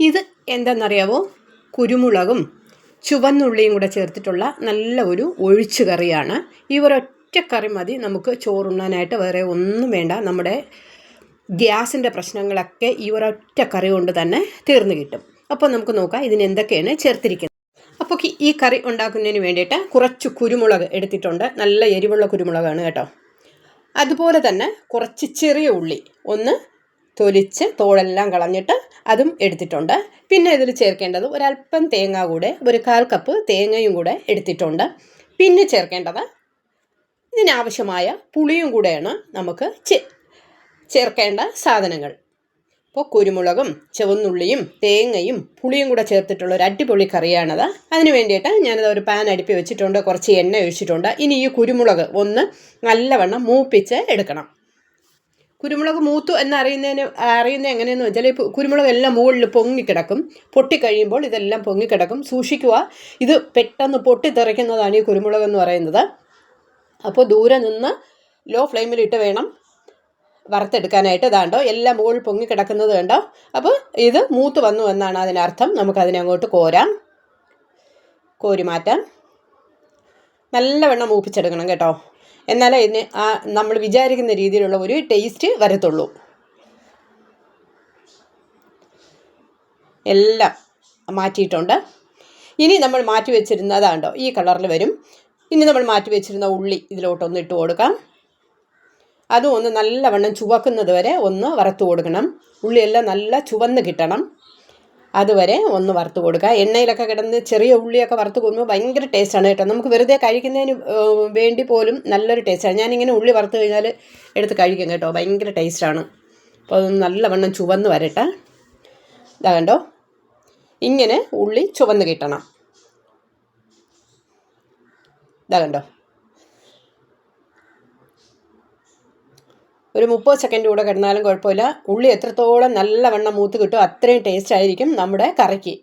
ഇത് എന്താണെന്നറിയാവോ കുരുമുളകും ചുവന്നുള്ളിയും കൂടെ ചേർത്തിട്ടുള്ള നല്ല ഒരു ഒഴിച്ചു കറിയാണ്. ഈ ഒരൊറ്റ കറി മതി. നമുക്ക് ചോറുണ്ണാനായിട്ട് വേറെ ഒന്നും വേണ്ട. നമ്മുടെ ഗ്യാസിന്റെ പ്രശ്നങ്ങളൊക്കെ ഈ ഒരൊറ്റ കറി കൊണ്ട് തന്നെ തീർന്നു കിട്ടും. അപ്പോൾ നമുക്ക് നോക്കാം ഇതിന് എന്തൊക്കെയാണ് ചേർത്തിരിക്കുന്നത്. അപ്പോൾ ഈ കറി ഉണ്ടാക്കുന്നതിന് വേണ്ടിയിട്ട് കുറച്ച് കുരുമുളക് എടുത്തിട്ടുണ്ട്. നല്ല എരിവുള്ള കുരുമുളകാണ് കേട്ടോ. അതുപോലെ തന്നെ കുറച്ച് ചെറിയ ഉള്ളി ഒന്ന് തൊലിച്ച് തോടെല്ലാം കളഞ്ഞിട്ട് അതും എടുത്തിട്ടുണ്ട്. പിന്നെ ഇതിൽ ചേർക്കേണ്ടത് ഒരല്പം തേങ്ങ കൂടെ ഒരു കാൽ കപ്പ് തേങ്ങയും കൂടെ എടുത്തിട്ടുണ്ട്. പിന്നെ ചേർക്കേണ്ടത് ഇതിനാവശ്യമായ പുളിയും കൂടെയാണ് നമുക്ക് ചേർക്കേണ്ട സാധനങ്ങൾ. അപ്പോൾ കുരുമുളകും ചുവന്നുള്ളിയും തേങ്ങയും പുളിയും കൂടെ ചേർത്തിട്ടുള്ള ഒരു അടിപൊളി കറിയാണത്. അതിന് വേണ്ടിയിട്ട് ഞാനത് ഒരു പാൻ അടുപ്പി വെച്ചിട്ടുണ്ട് കുറച്ച് എണ്ണ ഒഴിച്ചിട്ടുണ്ട്. ഇനി ഈ കുരുമുളക് ഒന്ന് നല്ലവണ്ണം മൂപ്പിച്ച് എടുക്കണം. കുരുമുളക് മൂത്തു എന്നറിയുന്നതിന് അറിയുന്നത് എങ്ങനെയെന്ന് വെച്ചാൽ പു- കുരുമുളക് എല്ലാം മുകളിൽ പൊങ്ങിക്കിടക്കും പൊട്ടിക്കഴിയുമ്പോൾ ഇതെല്ലാം പൊങ്ങിക്കിടക്കും സൂക്ഷിക്കുക. ഇത് പെട്ടെന്ന് പൊട്ടിത്തെറിക്കുന്നതാണ് ഈ കുരുമുളക് എന്ന് പറയുന്നത്. അപ്പോൾ ദൂരെ നിന്ന് ലോ ഫ്ലെയിമിലിട്ട് വേണം വറുത്തെടുക്കാനായിട്ട്. ഇതാണ്ടോ എല്ലാം മുകളിൽ പൊങ്ങിക്കിടക്കുന്നത് കണ്ടോ? അപ്പോൾ ഇത് മൂത്ത് വന്നു എന്നാണ് അതിനർത്ഥം. നമുക്കതിനെ അങ്ങോട്ട് കോരാം. കോരി മാറ്റാം നല്ലവണ്ണം മൂപ്പിച്ചെടുക്കണം കേട്ടോ. എന്നാലേ ഇതിന് ആ നമ്മൾ വിചാരിക്കുന്ന രീതിയിലുള്ള ഒരു ടേസ്റ്റ് വരത്തുള്ളൂ. എല്ലാം മാറ്റിയിട്ടുണ്ട്. ഇനി നമ്മൾ മാറ്റി വെച്ചിരുന്നതാണ്ടോ ഈ കളറിൽ വരും. ഇനി നമ്മൾ മാറ്റി വെച്ചിരുന്ന ഉള്ളി ഇതിലോട്ടൊന്ന് ഇട്ട് കൊടുക്കാം. അതും ഒന്ന് നല്ലവണ്ണം ചുവക്കുന്നത് വരെ ഒന്ന് വറുത്ത് കൊടുക്കണം. ഉള്ളിയെല്ലാം നല്ല ചുവന്ന് കിട്ടണം. അതുവരെ ഒന്ന് വറുത്ത് കൊടുക്കുക. എണ്ണയിലൊക്കെ കിടന്ന് ചെറിയ ഉള്ളിയൊക്കെ വറുത്ത് കൊടുക്കുമ്പോൾ ഭയങ്കര ടേസ്റ്റാണ് കേട്ടോ. നമുക്ക് വെറുതെ കഴിക്കുന്നതിന് വേണ്ടി പോലും നല്ലൊരു ടേസ്റ്റാണ് ഞാനിങ്ങനെ ഉള്ളി വറുത്ത് കഴിഞ്ഞാൽ എടുത്ത് കഴിക്കും കേട്ടോ. ഭയങ്കര ടേസ്റ്റാണ് അപ്പോൾ അതൊന്ന് നല്ലവണ്ണം ചുവന്ന് വരട്ടെ. ഇതാ കണ്ടോ? ഇങ്ങനെ ഉള്ളി ചുവന്ന് കിട്ടണം. ഇതാ കണ്ടോ? ഒരു മുപ്പത് സെക്കൻഡ് കൂടെ കിടന്നാലും കുഴപ്പമില്ല. ഉള്ളി എത്രത്തോളം നല്ലവണ്ണം മൂത്ത് കിട്ടും അത്രയും ടേസ്റ്റ് ആയിരിക്കും നമ്മുടെ കറിക്ക്.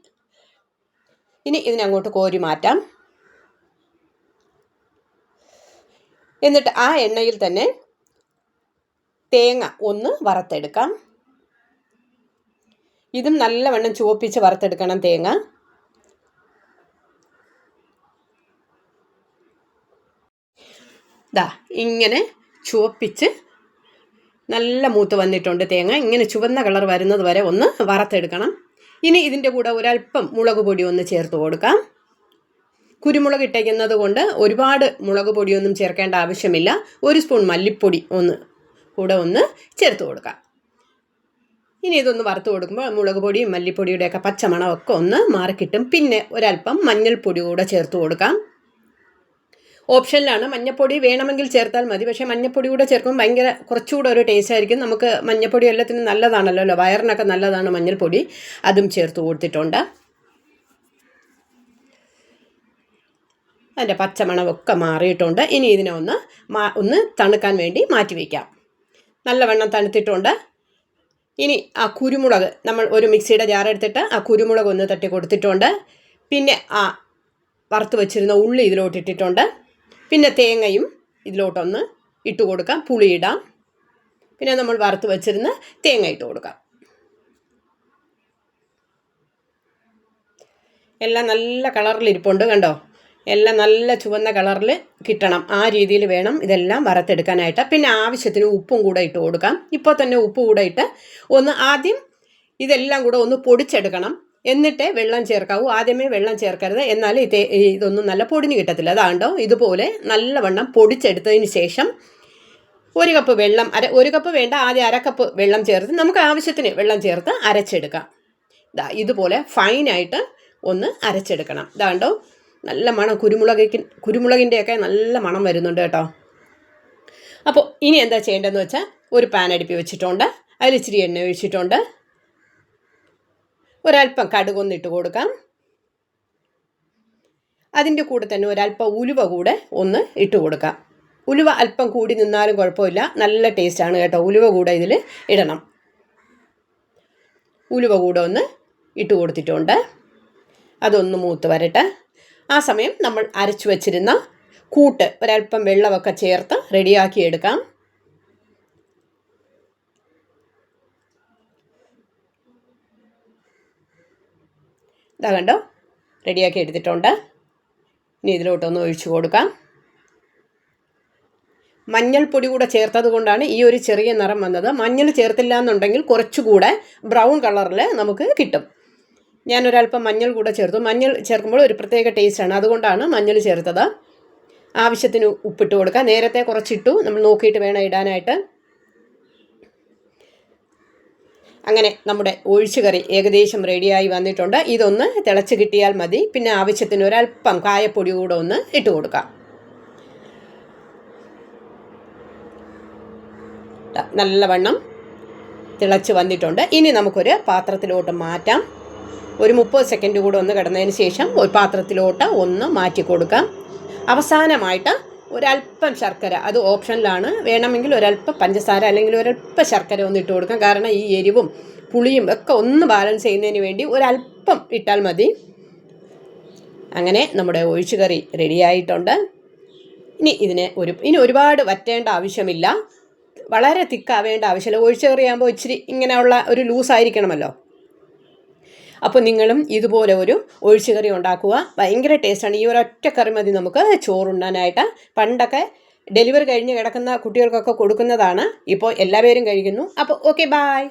ഇനി ഇതിനങ്ങോട്ട് കോരി മാറ്റാം. എന്നിട്ട് ആ എണ്ണയിൽ തന്നെ തേങ്ങ ഒന്ന് വറുത്തെടുക്കാം. ഇതും നല്ലവണ്ണം ചുവപ്പിച്ച് വറുത്തെടുക്കണം തേങ്ങ. ദാ ഇങ്ങനെ ചുവപ്പിച്ച് നല്ല മൂത്ത് വന്നിട്ടുണ്ട് തേങ്ങ. ഇങ്ങനെ ചുവന്ന കളർ വരുന്നത് വരെ ഒന്ന് വറുത്തെടുക്കണം. ഇനി ഇതിന്റെ കൂടെ ഒരല്പം മുളക് പൊടി ഒന്ന് ചേർത്ത് കൊടുക്കാം. കുരുമുളക് ഇട്ടേക്കുന്നത് കൊണ്ട് ഒരുപാട് മുളക് പൊടിയൊന്നും ചേർക്കേണ്ട ആവശ്യമില്ല. ഒരു സ്പൂൺ മല്ലിപ്പൊടി ഒന്ന് കൂടെ ഒന്ന് ചേർത്ത് കൊടുക്കാം. ഇനി ഇതൊന്ന് വറുത്ത് കൊടുക്കുമ്പോൾ മുളക് പൊടിയും മല്ലിപ്പൊടിയുടെയൊക്കെ പച്ചമണമൊക്കെ ഒന്ന് മാറിക്കിട്ടും. പിന്നെ ഒരല്പം മഞ്ഞൾപ്പൊടി കൂടെ ചേർത്ത് കൊടുക്കാം. ഓപ്ഷനിലാണ്. മഞ്ഞപ്പൊടി വേണമെങ്കിൽ ചേർത്താൽ മതി. പക്ഷേ മഞ്ഞപ്പൊടി കൂടെ ചേർക്കുമ്പോൾ ഭയങ്കര കുറച്ചുകൂടെ ഒരു ടേസ്റ്റ് ആയിരിക്കും. നമുക്ക് മഞ്ഞപ്പൊടി എല്ലാത്തിനും നല്ലതാണല്ലോ. അല്ലോ വയറിനൊക്കെ നല്ലതാണ് മഞ്ഞൾപ്പൊടി. അതും ചേർത്ത് കൊടുത്തിട്ടുണ്ട്. അതിന്റെ പച്ചമണമൊക്കെ മാറിയിട്ടുണ്ട്. ഇനി ഇതിനെ ഒന്ന് മാ ഒന്ന് തണുക്കാൻ വേണ്ടി മാറ്റി വയ്ക്കാം. നല്ലവണ്ണം തണുത്തിട്ടുണ്ട്. ഇനി ആ കുരുമുളക് നമ്മൾ ഒരു മിക്സിയുടെ ജാർ എടുത്തിട്ട് ആ കുരുമുളക് ഒന്ന് തട്ടി കൊടുത്തിട്ടുണ്ട്. പിന്നെ ആ വറുത്ത് വെച്ചിരുന്ന ഉള്ളി ഇതിലോട്ട് ഇട്ടിട്ടുണ്ട് പിന്നെ തേങ്ങയും ഇതിലോട്ടൊന്ന് ഇട്ട് കൊടുക്കാം പുളിയിടാം. പിന്നെ നമ്മൾ വറുത്ത് വെച്ചിരുന്ന തേങ്ങ ഇട്ട് കൊടുക്കാം. എല്ലാം നല്ല കളറിൽ ഇരിപ്പുണ്ട് കണ്ടോ? എല്ലാം നല്ല ചുവന്ന കളറിൽ കിട്ടണം. ആ രീതിയിൽ വേണം ഇതെല്ലാം വറുത്തെടുക്കാനായിട്ട്. പിന്നെ ആവശ്യത്തിന് ഉപ്പും കൂടെ ഇട്ട് കൊടുക്കാം. ഇപ്പോൾ തന്നെ ഉപ്പ് കൂടെ ഇട്ട് ഒന്ന് ആദ്യം ഇതെല്ലാം കൂടെ ഒന്ന് പൊടിച്ചെടുക്കണം. എന്നിട്ടേ വെള്ളം ചേർക്കാവൂ. ആദ്യമേ വെള്ളം ചേർക്കരുത്. എന്നാൽ ഇത് ഇതൊന്നും നല്ല പൊടിഞ്ഞ് കിട്ടത്തില്ല. അതാണ്ടോ ഇതുപോലെ നല്ലവണ്ണം പൊടിച്ചെടുത്തതിന് ശേഷം ഒരു കപ്പ് വെള്ളം അര ഒരു കപ്പ് വേണ്ട ആദ്യം അര കപ്പ് വെള്ളം ചേർത്ത് നമുക്ക് ആവശ്യത്തിന് വെള്ളം ചേർത്ത് അരച്ചെടുക്കാം. ദാ ഇതുപോലെ ഫൈനായിട്ട് ഒന്ന് അരച്ചെടുക്കണം. ഇതാണ്ടോ നല്ല മണം കുരുമുളകിക്ക് കുരുമുളകിന്റെയൊക്കെ നല്ല മണം വരുന്നുണ്ട് കേട്ടോ. അപ്പോൾ ഇനി എന്താ ചെയ്യേണ്ടതെന്ന് വെച്ചാൽ ഒരു പാൻ അടുപ്പി വെച്ചിട്ടുണ്ട്. അതിൽ ഇച്ചിരി എണ്ണ ഒഴിച്ചിട്ടുണ്ട്. ഒരല്പം കടുകൊന്നിട്ട് കൊടുക്കാം. അതിന്റെ കൂടെ തന്നെ ഒരല്പം ഉലുവ കൂടെ ഒന്ന് ഇട്ട് കൊടുക്കാം. ഉലുവ അല്പം കൂടി നിന്നാലും കുഴപ്പമില്ല. നല്ല ടേസ്റ്റാണ് കേട്ടോ. ഉലുവ കൂടെ ഇതിൽ ഇടണം. ഉലുവ കൂടെ ഒന്ന് ഇട്ട് കൊടുത്തിട്ടുണ്ട്. അതൊന്ന് മൂത്ത് വരട്ടെ. ആ സമയം നമ്മൾ അരച്ചു വച്ചിരുന്ന കൂട്ട് ഒരല്പം വെള്ളമൊക്കെ ചേർത്ത് റെഡിയാക്കി എടുക്കാം. ഇതാ കണ്ടോ? റെഡിയാക്കി എടുത്തിട്ടുണ്ട്. ഇനി ഇതിലോട്ടൊന്ന് ഒഴിച്ചു കൊടുക്കാം. മഞ്ഞൾപ്പൊടി കൂടെ ചേർത്തത് കൊണ്ടാണ് ഈ ഒരു ചെറിയ നിറം വന്നത്. മഞ്ഞൾ ചേർത്തില്ല എന്നുണ്ടെങ്കിൽ കുറച്ചുകൂടെ ബ്രൗൺ കളറിൽ നമുക്ക് കിട്ടും. ഞാനൊരല്പം മഞ്ഞൾ കൂടെ ചേർത്തു. മഞ്ഞൾ ചേർക്കുമ്പോൾ ഒരു പ്രത്യേക ടേസ്റ്റാണ്. അതുകൊണ്ടാണ് മഞ്ഞൾ ചേർത്തത്. ആവശ്യത്തിന് ഉപ്പിട്ട് കൊടുക്കുക നേരത്തെ കുറച്ചിട്ടു. നമ്മൾ നോക്കിയിട്ട് വേണം ഇടാനായിട്ട്. അങ്ങനെ നമ്മുടെ ഒഴിച്ചുകറി ഏകദേശം റെഡിയായി വന്നിട്ടുണ്ട്. ഇതൊന്ന് തിളച്ച് കിട്ടിയാൽ മതി. പിന്നെ ആവശ്യത്തിന് ഒരല്പം കായപ്പൊടി കൂടെ ഒന്ന് ഇട്ട് കൊടുക്കാം. നല്ലവണ്ണം തിളച്ച് വന്നിട്ടുണ്ട്. ഇനി നമുക്കൊരു പാത്രത്തിലോട്ട് മാറ്റാം. ഒരു മുപ്പത് സെക്കൻഡ് കൂടെ ഒന്ന് കിടന്നതിന് ശേഷം ഒരു പാത്രത്തിലോട്ട് ഒന്ന് മാറ്റി കൊടുക്കാം. അവസാനമായിട്ട് ഒരല്പം ശർക്കര അത് ഓപ്ഷനിലാണ്. വേണമെങ്കിൽ ഒരല്പം പഞ്ചസാര അല്ലെങ്കിൽ ഒരല്പം ശർക്കര ഒന്ന് ഇട്ട് കൊടുക്കാം. കാരണം ഈ എരിവും പുളിയും ഒക്കെ ഒന്ന് ബാലൻസ് ചെയ്യുന്നതിന് വേണ്ടി ഒരല്പം ഇട്ടാൽ മതി. അങ്ങനെ നമ്മുടെ ഒഴിച്ചുകറി റെഡിയായിട്ടുണ്ട് ഇനി ഇതിനെ ഒരു ഇനി ഒരുപാട് വറ്റേണ്ട ആവശ്യമില്ല. വളരെ തിക്കാവേണ്ട ആവശ്യമില്ല. ഒഴിച്ചുകറിയാകുമ്പോൾ ഇച്ചിരി ഇങ്ങനെയുള്ള ഒരു ലൂസായിരിക്കണമല്ലോ അപ്പോൾ നിങ്ങളും ഇതുപോലെ ഒരു ഒഴിച്ചുകറി ഉണ്ടാക്കുക. ഭയങ്കര ടേസ്റ്റാണ് ഈ ഒരൊറ്റ കറി മതി നമുക്ക് ചോറുണ്ണാനായിട്ട്. പണ്ടൊക്കെ ഡെലിവറി കഴിഞ്ഞ് കിടക്കുന്ന കുട്ടികൾക്കൊക്കെ കൊടുക്കുന്നതാണ്. ഇപ്പോൾ എല്ലാവരും കഴിക്കുന്നു. അപ്പോൾ ഓക്കെ ബായ്